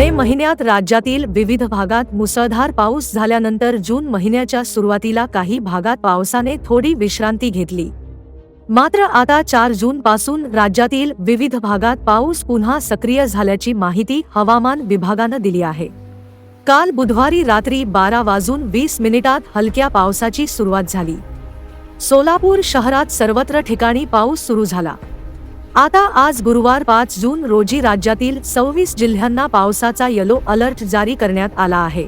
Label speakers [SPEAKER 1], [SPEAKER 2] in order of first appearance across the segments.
[SPEAKER 1] मे महिन्यात राज्यातील विविध भागात मुसळधार पाऊस झाल्यानंतर जून महिन्याच्या सुरुवातीला काही भागात पावसाने थोडी विश्रांती घेतली. मात्र आता चार जून पासून राज्यातील विविध भागात पाऊस पुन्हा सक्रिय झाल्याची माहिती हवामान विभागानं दिली आहे. काल बुधवारी रात्री बारा वाजून वीस मिनिटात हलक्या पावसाची सुरुवात झाली. सोलापूर शहरात सर्वत्र ठिकाणी पाऊस सुरू झाला. आता आज गुरुवार पाच जून रोजी राज्यातील सव्वीस जिल्ह्यांना पावसाचा येलो अलर्ट जारी करण्यात आला आहे.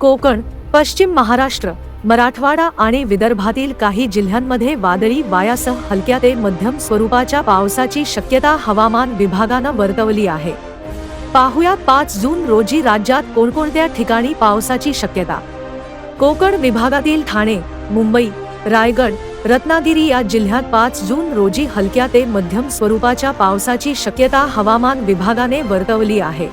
[SPEAKER 1] कोकण पश्चिम महाराष्ट्र मराठवाडा आणि विदर्भातील काही जिल्ह्यांमध्ये वादळी वायासह हलक्या ते मध्यम स्वरूपाच्या पावसाची शक्यता हवामान विभागानं वर्तवली आहे. पाहुयात पाच जून रोजी राज्यात कोणकोणत्या ठिकाणी पावसाची शक्यता? कोकण विभागातील ठाणे मुंबई रायगड रत्नागिरी या जिल्ह्यात पाच जून रोजी हलक्या ते मध्यम स्वरूपाच्या पावसाची शक्यता हवामान विभागाने वर्तवली आहे.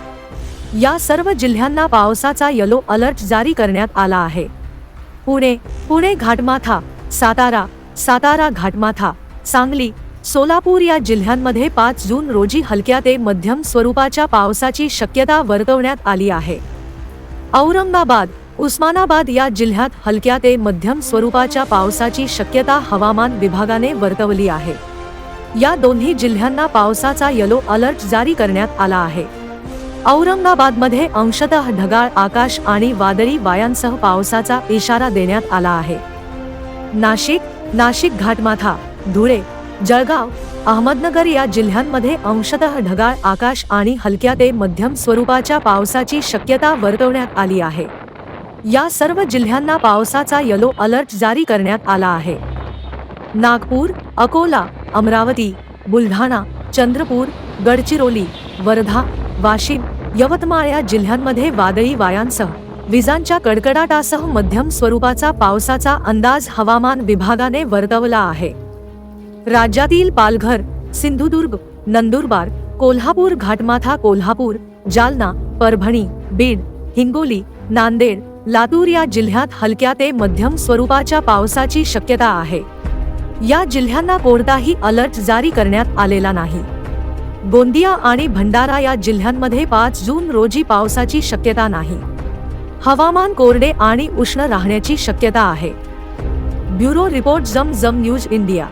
[SPEAKER 1] या सर्व जिल्ह्यांना पावसाचा येलो अलर्ट जारी करण्यात आला आहे. पुणे पुणे घाटमाथा सातारा सातारा घाटमाथा सांगली सोलापूर या जिल्ह्यांमध्ये पाच जून रोजी हलक्या ते मध्यम स्वरूपाच्या पावसाची शक्यता वर्तवण्यात आली आहे. औरंगाबाद उस्मानाबाद या जिल्ह्यात हलक्या ते मध्यम स्वरूपाच्या पावसाची शक्यता हवामान विभागाने वर्तवली आहे. या दोन्ही जिल्ह्यांना पावसाचा येलो अलर्ट जारी करण्यात आला आहे. औरंगाबादमध्ये अंशतः ढगाळ आकाश आणि वादळी वायांसह पावसाचा इशारा देण्यात आला आहे. नाशिक नाशिक घाटमाथा, धुळे, जळगाव, अहमदनगर या जिल्ह्यांमध्ये अंशतः ढगाळ आकाश आणि हलक्या ते मध्यम स्वरूपाच्या पावसाची शक्यता वर्तवण्यात आली आहे. या सर्व जिल्ह्यांना पावसाचा येलो अलर्ट जारी करण्यात आला आहे. नागपूर अकोला अमरावती बुलढाणा चंद्रपूर गडचिरोली वर्धा वाशिम यवतमाळ या जिल्ह्यांमध्ये वादळी वायांसह विजांच्या कडकडाटासह मध्यम स्वरूपाचा पावसाचा अंदाज हवामान विभागाने वर्तवला आहे. राज्यातील पालघर सिंधुदुर्ग नंदुरबार कोल्हापूर घाटमाथा कोल्हापूर जालना परभणी बीड हिंगोली नांदेड लातूर या जिल्ह्यात हलक्या ते मध्यम स्वरूपाच्या पावसाची शक्यता आहे. या जिल्ह्यांना कोणताही अलर्ट जारी करण्यात आलेला नाही. गोंदिया आणि भंडारा या जिल्ह्यांमध्ये पाच जून रोजी पावसाची शक्यता नाही. हवामान कोरडे आणि उष्ण राहण्याची शक्यता आहे. ब्युरो रिपोर्ट जम जम न्यूज इंडिया.